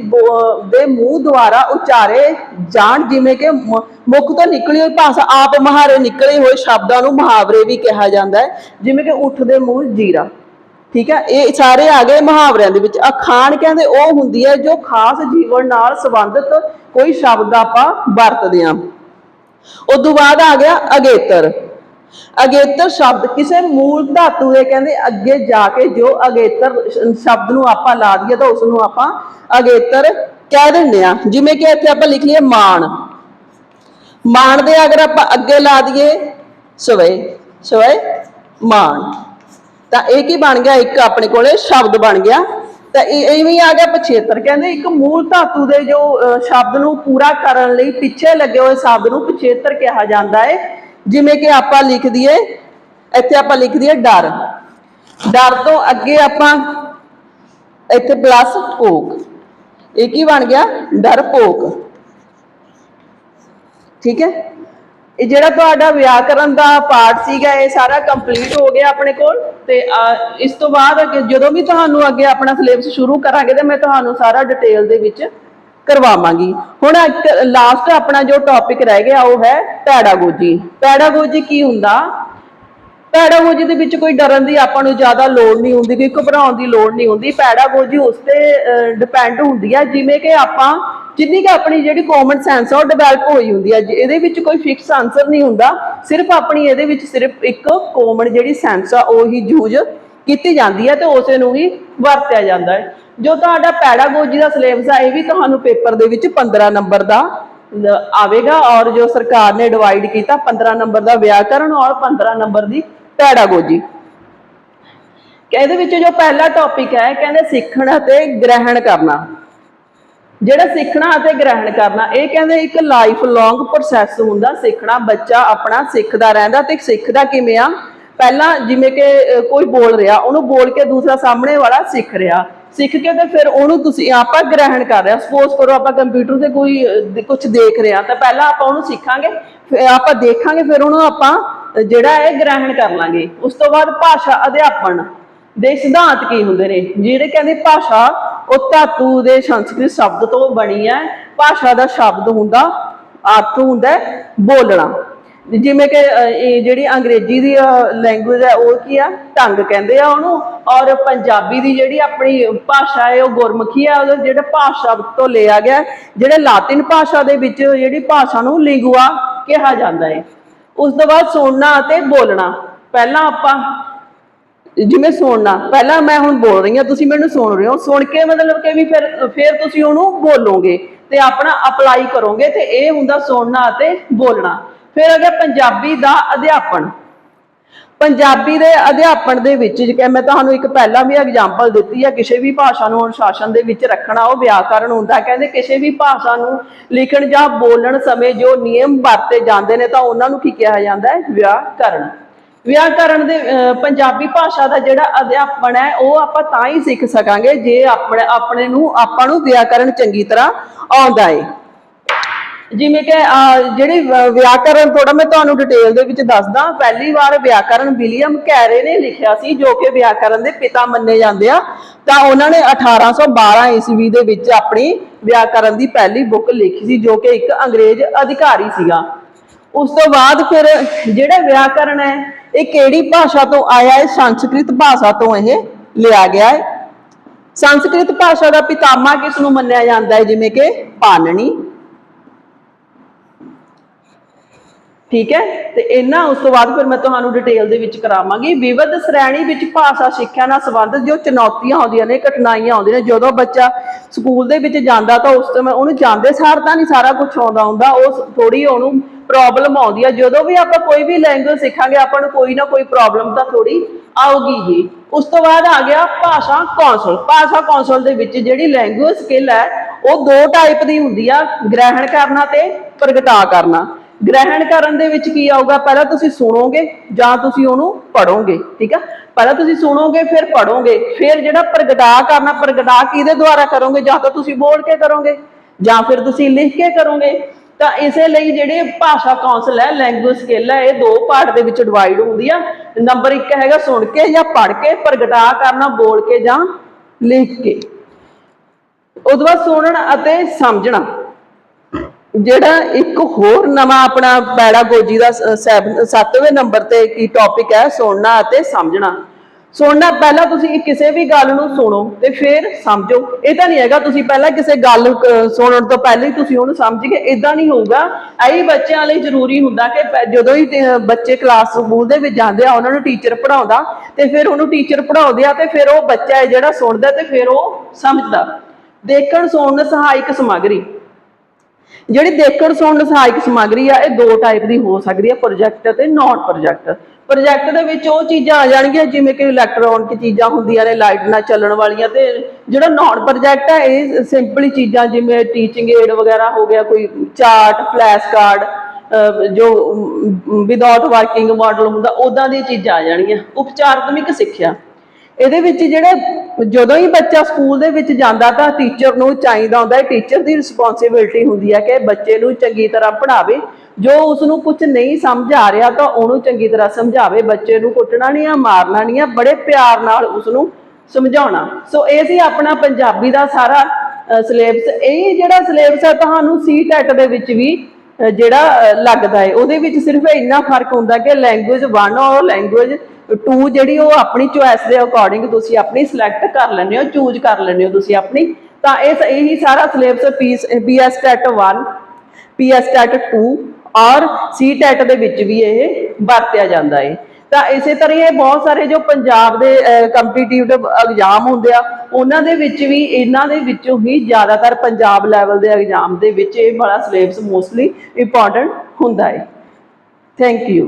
ਦੇ ਮੂੰਹ ਦੁਆਰਾ ਉਚਾਰੇ ਜਾਣ, ਜਿਵੇਂ ਕਿ ਮੁੱਖ ਤੋਂ ਨਿਕਲੀ ਹੋਈ ਭਾਸ਼ਾ, ਆਪ ਮਹਾਰੇ ਨਿਕਲੇ ਹੋਏ ਸ਼ਬਦਾਂ ਨੂੰ ਮੁਹਾਵਰੇ ਵੀ ਕਿਹਾ ਜਾਂਦਾ ਹੈ, ਜਿਵੇਂ ਕਿ ਉੱਠ ਦੇ ਮੂੰਹ ਜੀਰਾ। ਠੀਕ ਹੈ, ਇਹ ਸਾਰੇ ਆ ਗਏ ਮੁਹਾਵਰਿਆਂ ਦੇ ਵਿੱਚ। ਅਖਾਣ ਕਹਿੰਦੇ ਉਹ ਹੁੰਦੀ ਹੈ ਜੋ ਖਾਸ ਜੀਵਨ ਨਾਲ ਸੰਬੰਧਿਤ ਕੋਈ ਸ਼ਬਦ ਆਪਾਂ ਵਰਤਦੇ ਹਾਂ। ਤੋਂ ਬਾਅਦ ਆ ਗਿਆ ਅਗੇਤਰ। ਅਗੇਤਰ ਸ਼ਬਦ ਕਿਸੇ ਮੂਲ ਧਾਤੂ ਦੇ ਕਹਿੰਦੇ ਅੱਗੇ ਜਾ ਕੇ ਜੋ ਅਗੇਤਰ ਸ਼ਬਦ ਨੂੰ ਆਪਾਂ ਲਾ ਦਈਏ ਤਾਂ ਉਸ ਨੂੰ ਆਪਾਂ ਅਗੇਤਰ ਕਹਿ ਦਿੰਦੇ ਆ ਜਿਵੇਂ ਕਿ ਇੱਥੇ ਆਪਾਂ ਲਿਖ ਲਈਏ ਮਾਣ। ਮਾਣ ਦੇ ਅਗਰ ਆਪਾਂ ਅੱਗੇ ਲਾ ਦਈਏ, ਸਵੇ ਸਵੇ, ਮਾਣ। ਤਾਂ ਇਹ ਕੀ ਬਣ ਗਿਆ? ਇੱਕ ਆਪਣੇ ਕੋਲੇ ਸ਼ਬਦ ਬਣ ਗਿਆ। ਤਾਂ ਇਵੇਂ ਆ ਗਿਆ ਪਛੇਤਰ। ਕਹਿੰਦੇ ਇੱਕ ਮੂਲ ਧਾਤੂ ਦੇ ਜੋ ਸ਼ਬਦ ਨੂੰ ਪੂਰਾ ਕਰਨ ਲਈ ਪਿੱਛੇ ਲੱਗੇ ਹੋਏ ਸ਼ਬਦ ਨੂੰ ਪਛੇਤਰ ਕਿਹਾ ਜਾਂਦਾ ਹੈ ਜਿਵੇਂ ਕਿ ਆਪਾਂ ਲਿਖ ਦਈਏ, ਇੱਥੇ ਆਪਾਂ ਲਿਖ ਦਈਏ ਡਰ। ਡਰ ਤੋਂ ਅੱਗੇ ਆਪਾਂ ਇੱਥੇ ਪਲੱਸ ਭੋਗ। ਇਹ ਕੀ ਬਣ ਗਿਆ? ਡਰ ਭੋਗ। ਠੀਕ ਹੈ? ਇਹ ਜਿਹੜਾ ਤੁਹਾਡਾ ਵਿਆਕਰਨ ਦਾ ਪਾਠ ਸੀਗਾ, ਇਹ ਸਾਰਾ ਕੰਪਲੀਟ ਹੋ ਗਿਆ ਆਪਣੇ ਕੋਲ। ਤੇ ਇਸ ਤੋਂ ਬਾਅਦ ਅੱਗੇ ਜਦੋਂ ਵੀ ਤੁਹਾਨੂੰ ਅੱਗੇ ਆਪਣਾ ਸਿਲੇਬਸ ਸ਼ੁਰੂ ਕਰਾਂਗੇ, ਤੇ ਮੈਂ ਤੁਹਾਨੂੰ ਸਾਰਾ ਡਿਟੇਲ ਦੇ ਵਿੱਚ ਕਰਵਾਵਾਂਗੀ। ਹੁਣ ਲਾਸਟ ਆਪਣਾ ਜੋ ਟੌਪਿਕ ਰਹਿ ਗਿਆ ਉਹ ਹੈ ਪੈਡਾਗੋਜੀ ਪੈਡਾਗੋਜੀ ਕੀ ਹੁੰਦਾ? ਪੈਡਾਗੋਜੀ ਦੇ ਵਿੱਚ ਕੋਈ ਡਰਨ ਦੀ ਆਪਾਂ ਨੂੰ ਜ਼ਿਆਦਾ ਲੋੜ ਨਹੀਂ ਹੁੰਦੀ, ਕੋਈ ਘਬਰਾਉਣ ਦੀ ਲੋੜ ਨਹੀਂ ਹੁੰਦੀ। ਪੈਡਾਗੋਜੀ ਉਸ ਤੇ ਡਿਪੈਂਡ ਹੁੰਦੀ ਹੈ ਜਿਵੇਂ ਕਿ ਆਪਾਂ ਜਿੰਨੀ ਕਿ ਆਪਣੀ ਜਿਹੜੀ ਕਾਮਨ ਸੈਂਸ ਆ ਉਹ ਡਿਵੈਲਪ ਹੋਈ ਹੁੰਦੀ ਹੈ ਇਹਦੇ ਵਿੱਚ ਕੋਈ ਫਿਕਸ ਆਨਸਰ ਨਹੀਂ ਹੁੰਦਾ, ਸਿਰਫ ਆਪਣੀ ਇਹਦੇ ਵਿੱਚ ਸਿਰਫ ਇੱਕ ਕਾਮਨ ਜਿਹੜੀ ਸੈਂਸ ਆ, ਉਹ ਹੀ ਯੂਜ਼ ਕੀਤੀ ਜਾਂਦੀ ਹੈ ਤੇ ਉਸੇ ਨੂੰ ਹੀ ਵਰਤਿਆ ਜਾਂਦਾ ਹੈ। ਜੋ ਤੁਹਾਡਾ ਪੈਡਾਗੋਜੀ ਦਾ ਸਿਲੇਬਸ ਆ, ਇਹ ਵੀ ਤੁਹਾਨੂੰ ਪੇਪਰ ਦੇ ਵਿੱਚ 15 ਨੰਬਰ ਦਾ ਆਵੇਗਾ ਔਰ ਜੋ ਸਰਕਾਰ ਨੇ ਡਿਵਾਈਡ ਕੀਤਾ 15 ਨੰਬਰ ਦਾ ਵਿਆਕਰਣ ਔਰ 15 ਨੰਬਰ ਦੀ ਪੈਡਾਗੋਜੀ। ਇਹਦੇ ਵਿੱਚ ਜੋ ਪਹਿਲਾ ਟੌਪਿਕ ਹੈ ਕਹਿੰਦੇ ਸਿੱਖਣ ਅਤੇ ਗ੍ਰਹਿਣ ਕਰਨਾ। ਜਿਹੜਾ ਸਿੱਖਣਾ ਅਤੇ ਗ੍ਰਹਿਣ ਕਰਨਾ, ਇਹ ਕਹਿੰਦੇ ਇੱਕ ਲਾਈਫ ਲੌਂਗ ਪ੍ਰੋਸੈਸ ਹੁੰਦਾ, ਸਿੱਖਣਾ ਬੱਚਾ ਆਪਣਾ ਸਿੱਖਦਾ ਰਹਿੰਦਾ ਤੇ ਸਿੱਖਦਾ ਕਿਵੇਂ ਆ? ਪਹਿਲਾਂ ਜਿਵੇਂ ਕਿ ਕੋਈ ਬੋਲ ਰਿਹਾ, ਉਹਨੂੰ ਬੋਲ ਕੇ ਦੂਸਰਾ ਸਾਹਮਣੇ ਵਾਲਾ ਸਿੱਖ ਰਿਹਾ। ਸਿੱਖ ਕੇ ਤੇ ਫਿਰ ਉਹਨੂੰ ਤੁਸੀਂ, ਆਪਾਂ ਗ੍ਰਹਿਣ ਕਰ ਰਿਹਾ ਸਪੋਜ਼ ਕਰੋ ਆਪਾਂ ਕੰਪਿਊਟਰ ਤੇ ਕੋਈ ਕੁਝ ਦੇਖ ਰਿਹਾ ਤਾਂ ਪਹਿਲਾਂ ਆਪਾਂ ਉਹਨੂੰ ਸਿੱਖਾਂਗੇ, ਫਿਰ ਆਪਾਂ ਦੇਖਾਂਗੇ, ਫਿਰ ਉਹਨੂੰ ਆਪਾਂ ਜਿਹੜਾ ਹੈ ਗ੍ਰਹਿਣ ਕਰ ਲਾਂਗੇ। ਉਸ ਤੋਂ ਬਾਅਦ ਭਾਸ਼ਾ ਅਧਿਆਪਨ ਦੇ ਸਿਧਾਂਤ ਕੀ ਹੁੰਦੇ ਨੇ? ਜਿਹੜੇ ਕਹਿੰਦੇ ਭਾਸ਼ਾ ਉਹ ਧਾਤੂ ਦੇ ਸੰਸਕ੍ਰਿਤ ਸ਼ਬਦ ਤੋਂ ਬਣੀ ਹੈ। ਭਾਸ਼ਾ ਦਾ ਸ਼ਬਦ ਹੁੰਦਾ, ਅਰਥ ਹੁੰਦਾ ਬੋਲਣਾ। ਜਿਵੇਂ ਕਿ ਇਹ ਜਿਹੜੀ ਅੰਗਰੇਜ਼ੀ ਦੀ ਲੈਂਗੁਏਜ ਹੈ, ਉਹ ਕੀ ਆ? ਢੰਗ ਕਹਿੰਦੇ ਆ ਉਹਨੂੰ। ਔਰ ਪੰਜਾਬੀ ਦੀ ਜਿਹੜੀ ਆਪਣੀ ਭਾਸ਼ਾ ਹੈ, ਉਹ ਗੁਰਮੁਖੀ ਹੈ। ਉਹਦਾ ਜਿਹੜਾ ਭਾਸ਼ਾ ਤੋਂ ਲਿਆ ਗਿਆ ਹੈ। ਜਿਹੜੇ ਲਾਤਿਨ ਭਾਸ਼ਾ ਦੇ ਵਿੱਚ ਜਿਹੜੀ ਭਾਸ਼ਾ ਨੂੰ ਲਿੰਗੁਆ ਕਿਹਾ ਜਾਂਦਾ ਹੈ। ਉਸ ਤੋਂ ਬਾਅਦ ਸੁਣਨਾ ਅਤੇ ਬੋਲਣਾ। ਪਹਿਲਾਂ ਆਪਾਂ, ਜਿਵੇਂ ਸੁਣਨਾ। ਪਹਿਲਾਂ ਮੈਂ ਹੁਣ ਬੋਲ ਰਹੀ ਹਾਂ, ਤੁਸੀਂ ਮੈਨੂੰ ਸੁਣ ਰਹੇ ਹੋ। ਸੁਣ ਕੇ ਮਤਲਬ ਕਿ ਵੀ ਫਿਰ ਫਿਰ ਤੁਸੀਂ ਉਹਨੂੰ ਬੋਲੋਗੇ ਤੇ ਆਪਣਾ ਅਪਲਾਈ ਕਰੋਗੇ ਤੇ ਇਹ ਹੁੰਦਾ ਸੁਣਨਾ ਅਤੇ ਬੋਲਣਾ। ਫਿਰ ਆ ਗਿਆ ਪੰਜਾਬੀ ਦਾ ਅਧਿਆਪਨ। ਪੰਜਾਬੀ ਦੇ ਅਧਿਆਪਨ ਦੇ ਵਿੱਚ ਜੇ ਮੈਂ ਤੁਹਾਨੂੰ ਇੱਕ ਪਹਿਲਾਂ ਵੀ ਐਗਜ਼ਾਮਪਲ ਦਿੱਤੀ ਹੈ ਕਿਸੇ ਵੀ ਭਾਸ਼ਾ ਨੂੰ ਅਨੁਸ਼ਾਸਨ ਦੇ ਵਿੱਚ ਰੱਖਣਾ ਉਹ ਵਿਆਕਰਨ ਹੁੰਦਾ। ਕਹਿੰਦੇ ਕਿਸੇ ਵੀ ਭਾਸ਼ਾ ਨੂੰ ਲਿਖਣ ਜਾਂ ਬੋਲਣ ਸਮੇਂ ਜੋ ਨਿਯਮ ਵਰਤੇ ਜਾਂਦੇ ਨੇ ਤਾਂ ਉਹਨਾਂ ਨੂੰ ਕੀ ਕਿਹਾ ਜਾਂਦਾ ਹੈ? ਵਿਆਕਰਨ। ਵਿਆਕਰਨ ਦੇ ਅਹ, ਪੰਜਾਬੀ ਭਾਸ਼ਾ ਦਾ ਜਿਹੜਾ ਅਧਿਆਪਨ ਹੈ ਉਹ ਆਪਾਂ ਤਾਂ ਹੀ ਸਿੱਖ ਸਕਾਂਗੇ ਜੇ ਆਪਣੇ ਆਪਣੇ ਨੂੰ ਆਪਾਂ ਨੂੰ ਵਿਆਕਰਨ ਚੰਗੀ ਤਰ੍ਹਾਂ ਆਉਂਦਾ ਹੈ ਜਿਵੇਂ ਕਿ ਜਿਹੜੀ ਵਿਆਕਰਨ ਥੋੜਾ ਮੈਂ ਤੁਹਾਨੂੰ ਡਿਟੇਲ ਦੇ ਵਿੱਚ ਦੱਸਦਾ। ਪਹਿਲੀ ਵਾਰ ਵਿਆਕਰਨ ਵਿਲੀਅਮ ਕੈਰੇ ਨੇ ਲਿਖਿਆ ਸੀ, ਜੋ ਕਿ ਵਿਆਕਰਨ ਦੇ ਪਿਤਾ ਮੰਨੇ ਜਾਂਦੇ ਆ। ਤਾਂ ਉਹਨਾਂ ਨੇ 1812 ਈਸਵੀ ਦੇ ਵਿੱਚ ਆਪਣੀ ਵਿਆਕਰਨ ਦੀ ਪਹਿਲੀ ਬੁੱਕ ਲਿਖੀ ਸੀ, ਜੋ ਕਿ ਇੱਕ ਅੰਗਰੇਜ਼ ਅਧਿਕਾਰੀ ਸੀਗਾ। ਉਸ ਤੋਂ ਬਾਅਦ ਫਿਰ ਜਿਹੜਾ ਵਿਆਕਰਨ ਹੈ, ਇਹ ਕਿਹੜੀ ਭਾਸ਼ਾ ਤੋਂ ਆਇਆ ਹੈ? ਸੰਸਕ੍ਰਿਤ ਭਾਸ਼ਾ ਤੋਂ ਇਹ ਲਿਆ ਗਿਆ ਹੈ। ਸੰਸਕ੍ਰਿਤ ਭਾਸ਼ਾ ਦਾ ਪਿਤਾਮਾ ਕਿਸ ਨੂੰ ਮੰਨਿਆ ਜਾਂਦਾ ਹੈ? ਜਿਵੇਂ ਕਿ ਪਾਣਨੀ ਠੀਕ ਹੈ? ਤੇ ਇਹਨਾਂ ਉਸ ਤੋਂ ਬਾਅਦ ਫਿਰ ਮੈਂ ਤੁਹਾਨੂੰ ਡਿਟੇਲ ਦੇ ਵਿੱਚ ਕਰਾਵਾਂਗੀ। ਵਿਵਧ ਸ਼੍ਰੇਣੀ ਵਿੱਚ ਭਾਸ਼ਾ ਸਿੱਖਿਆ ਨਾਲ ਸੰਬੰਧਿਤ ਜੋ ਚੁਣੌਤੀਆਂ ਆਉਂਦੀਆਂ ਨੇ, ਕਠਿਨਾਈਆਂ ਆਉਂਦੀਆਂ ਨੇ, ਜਦੋਂ ਬੱਚਾ ਸਕੂਲ ਦੇ ਵਿੱਚ ਜਾਂਦਾ ਤਾਂ ਉਸ ਤੋਂ ਉਹਨੂੰ ਜਾਂਦੇ ਸਾਰ ਤਾਂ ਨਹੀਂ ਸਾਰਾ ਕੁਝ ਆਉਂਦਾ ਹੁੰਦਾ। ਉਹ ਥੋੜੀ ਉਹਨੂੰ ਪ੍ਰੋਬਲਮ ਆਉਂਦੀ ਹੈ ਜਦੋਂ ਵੀ ਆਪਾਂ ਕੋਈ ਵੀ ਲੈਂਗੁਏਜ ਸਿੱਖਾਂਗੇ, ਆਪਾਂ ਨੂੰ ਕੋਈ ਨਾ ਕੋਈ ਪ੍ਰੋਬਲਮ ਤਾਂ ਥੋੜੀ ਆਊਗੀ ਹੀ। ਉਸ ਤੋਂ ਬਾਅਦ ਆ ਗਿਆ ਭਾਸ਼ਾ ਕੌਂਸਲ। ਭਾਸ਼ਾ ਕੌਂਸਲ ਦੇ ਵਿੱਚ ਜਿਹੜੀ ਲੈਂਗੁਏਜ ਸਕਿੱਲ ਹੈ, ਉਹ ਦੋ ਟਾਈਪ ਦੀ ਹੁੰਦੀ ਆ। ਗ੍ਰਹਿਣ ਕਰਨਾ ਤੇ ਪ੍ਰਗਟਾ ਕਰਨਾ। ਗ੍ਰਹਿਣ ਕਰਨ ਦੇ ਵਿੱਚ ਕੀ ਆਊਗਾ? ਪਹਿਲਾਂ ਤੁਸੀਂ ਸੁਣੋਗੇ ਜਾਂ ਤੁਸੀਂ ਉਹਨੂੰ ਪੜੋਗੇ ਠੀਕ ਆ? ਪਹਿਲਾਂ ਤੁਸੀਂ ਸੁਣੋਗੇ, ਫਿਰ ਪੜੋਗੇ ਫਿਰ ਜਿਹੜਾ ਪ੍ਰਗਟਾ ਕਰਨਾ, ਪ੍ਰਗਟਾ ਕਿਹਦੇ ਦੁਆਰਾ ਕਰੋਗੇ? ਜਾਂ ਤਾਂ ਤੁਸੀਂ ਬੋਲ ਕੇ ਕਰੋਗੇ, ਜਾਂ ਫਿਰ ਤੁਸੀਂ ਲਿਖ ਕੇ ਕਰੋਗੇ। ਤਾਂ ਇਸੇ ਲਈ ਜਿਹੜੇ ਭਾਸ਼ਾ ਕੌਂਸਲ ਹੈ ਲੈਂਗੁਏਜ ਸਕਿੱਲ ਹੈ, ਇਹ ਦੋ ਪਾਰਟ ਦੇ ਵਿੱਚ ਡਿਵਾਈਡ ਹੁੰਦੀ ਆ। ਨੰਬਰ 1 ਹੈਗਾ ਸੁਣ ਕੇ ਜਾਂ ਪੜ੍ਹ ਕੇ, ਪ੍ਰਗਟਾ ਕਰਨਾ, ਬੋਲ ਕੇ ਜਾਂ ਲਿਖ ਕੇ। ਉਦੋਂ ਬਾਅਦ ਸੁਣਨ ਅਤੇ ਸਮਝਣਾ। ਜਿਹੜਾ ਇੱਕ ਹੋਰ ਨਵਾਂ ਆਪਣਾ ਪੈਡਾਗੋਜੀ ਦਾ 7ਵੇਂ ਨੰਬਰ ਤੇ ਕੀ ਟੌਪਿਕ ਹੈ, ਸੁਣਨਾ ਅਤੇ ਸਮਝਣਾ। ਸੁਣਨਾ, ਪਹਿਲਾਂ ਤੁਸੀਂ ਕਿਸੇ ਵੀ ਗੱਲ ਨੂੰ ਸੁਣੋ ਤੇ ਫਿਰ ਸਮਝੋ। ਇਹ ਤਾਂ ਨਹੀਂ ਹੈਗਾ, ਤੁਸੀਂ ਪਹਿਲਾਂ ਕਿਸੇ ਗੱਲ ਸੁਣਨ ਤੋਂ ਪਹਿਲਾਂ ਹੀ ਤੁਸੀਂ ਉਹਨੂੰ ਸਮਝ ਗਏ। ਇਦਾਂ ਨਹੀਂ ਹੋਊਗਾ। ਐਹੀ ਬੱਚਿਆਂ ਲਈ ਜ਼ਰੂਰੀ ਹੁੰਦਾ ਕਿ ਜਦੋਂ ਹੀ ਬੱਚੇ ਕਲਾਸ ਸਕੂਲ ਦੇ ਵਿੱਚ ਜਾਂਦੇ ਆ, ਉਹਨਾਂ ਨੂੰ ਟੀਚਰ ਪੜਾਉਂਦਾ ਤੇ ਫਿਰ ਉਹਨੂੰ ਟੀਚਰ ਪੜਾਉਂਦੇ ਆ ਤੇ ਫਿਰ ਉਹ ਬੱਚਾ ਹੈ ਜਿਹੜਾ ਸੁਣਦਾ ਤੇ ਫਿਰ ਉਹ ਸਮਝਦਾ। ਦੇਖਣ, ਸੁਣਨ, ਸਹਾਇਕ ਸਮੱਗਰੀ। ਜਿਹੜੀ ਦੇਖਣ ਸੁਣਨ ਸਹਾਇਕ ਸਮੱਗਰੀ ਆ, ਇਹ ਦੋ ਟਾਈਪ ਦੀ ਹੋ ਸਕਦੀ ਹੈ ਪ੍ਰੋਜੈਕਟ ਅਤੇ ਨਾਨ ਪ੍ਰੋਜੈਕਟ ਪ੍ਰੋਜੈਕਟ ਦੇ ਵਿੱਚ ਉਹ ਚੀਜ਼ਾਂ ਆ ਜਾਣਗੀਆਂ, ਜਿਵੇਂ ਕਿ ਇਲੈਕਟ੍ਰੋਨਿਕ ਚੀਜ਼ਾਂ ਹੁੰਦੀਆਂ ਨੇ ਲਾਈਟ ਨਾਲ ਚੱਲਣ ਵਾਲੀਆਂ ਤੇ ਜਿਹੜਾ ਨਾਨ ਪ੍ਰੋਜੈਕਟ ਹੈ ਇਹ ਸਿੰਪਲੀ ਚੀਜ਼ਾਂ ਜਿਵੇਂ ਟੀਚਿੰਗ ਏਡ ਵਗੈਰਾ ਹੋ ਗਿਆ, ਕੋਈ ਚਾਰਟ ਫਲੈਸ਼ ਕਾਰਡ ਜੋ ਵਿਦਆਊਟ ਵਰਕਿੰਗ ਮਾਡਲ ਹੁੰਦਾ ਉਦਾਂ ਦੀਆਂ ਚੀਜ਼ਾਂ ਆ ਜਾਣਗੀਆਂ। ਉਪਚਾਰਤਮਿਕ ਸਿੱਖਿਆ। ਇਹਦੇ ਵਿੱਚ ਜਿਹੜੇ ਜਦੋਂ ਹੀ ਬੱਚਾ ਸਕੂਲ ਦੇ ਵਿੱਚ ਜਾਂਦਾ ਤਾਂ ਟੀਚਰ ਨੂੰ ਚਾਹੀਦਾ ਹੁੰਦਾ ਹੈ ਟੀਚਰ ਦੀ ਰਿਸਪੌਂਸਿਬਿਲਟੀ ਹੁੰਦੀ ਹੈ ਕਿ ਬੱਚੇ ਨੂੰ ਚੰਗੀ ਤਰ੍ਹਾਂ ਪੜ੍ਹਾਵੇ। ਜੋ ਉਸ ਨੂੰ ਕੁਝ ਨਹੀਂ ਸਮਝ ਆ ਰਿਹਾ ਤਾਂ ਉਹਨੂੰ ਚੰਗੀ ਤਰ੍ਹਾਂ ਸਮਝਾਵੇ। ਬੱਚੇ ਨੂੰ ਕੁੱਟਣਾ ਨਹੀਂ ਆ, ਮਾਰਨਾ ਨਹੀਂ ਆ, ਬੜੇ ਪਿਆਰ ਨਾਲ ਉਸ ਨੂੰ ਸਮਝਾਉਣਾ। ਸੋ ਇਹ ਸੀ ਆਪਣਾ ਪੰਜਾਬੀ ਦਾ ਸਾਰਾ ਸਿਲੇਬਸ ਇਹ ਜਿਹੜਾ ਸਿਲੇਬਸ ਹੈ, ਤੁਹਾਨੂੰ ਸੀ ਟੈਟ ਦੇ ਵਿੱਚ ਵੀ ਜਿਹੜਾ ਲੱਗਦਾ ਹੈ। ਉਹਦੇ ਵਿੱਚ ਸਿਰਫ ਇੰਨਾ ਫ਼ਰਕ ਹੁੰਦਾ ਕਿ ਲੈਂਗੁਏਜ 1 ਔਰ ਲੈਂਗੁਏਜ ਟੂ ਜਿਹੜੀ ਉਹ ਆਪਣੀ ਚੁਆਇਸ ਦੇ ਅਕੋਰਡਿੰਗ ਤੁਸੀਂ ਆਪਣੀ ਸਿਲੈਕਟ ਕਰ ਲੈਂਦੇ ਹੋ ਚੂਜ਼ ਕਰ ਲੈਂਦੇ ਹੋ ਤੁਸੀਂ ਆਪਣੀ, ਤਾਂ ਇਹ ਇਹੀ ਸਾਰਾ syllabus PS PS TET 1 PS TET 2 ਔਰ ਸੀ ਟੈਟ ਦੇ ਵਿੱਚ ਵੀ ਇਹ ਵਰਤਿਆ ਜਾਂਦਾ ਹੈ ਤਾਂ ਇਸੇ ਤਰ੍ਹਾਂ ਹੀ ਇਹ ਬਹੁਤ ਸਾਰੇ ਜੋ ਪੰਜਾਬ ਦੇ ਕੰਪੀਟੀਟਿਵ ਐਗਜ਼ਾਮ ਹੁੰਦੇ ਆ, ਉਹਨਾਂ ਦੇ ਵਿੱਚ ਵੀ, ਇਹਨਾਂ ਦੇ ਵਿੱਚੋਂ ਹੀ ਜ਼ਿਆਦਾਤਰ ਪੰਜਾਬ ਲੈਵਲ ਦੇ ਐਗਜ਼ਾਮ ਦੇ ਵਿੱਚ ਇਹ ਵਾਲਾ ਸਿਲੇਬਸ ਮੋਸਟਲੀ ਇੰਪੋਰਟੈਂਟ ਹੁੰਦਾ ਹੈ ਥੈਂਕ ਯੂ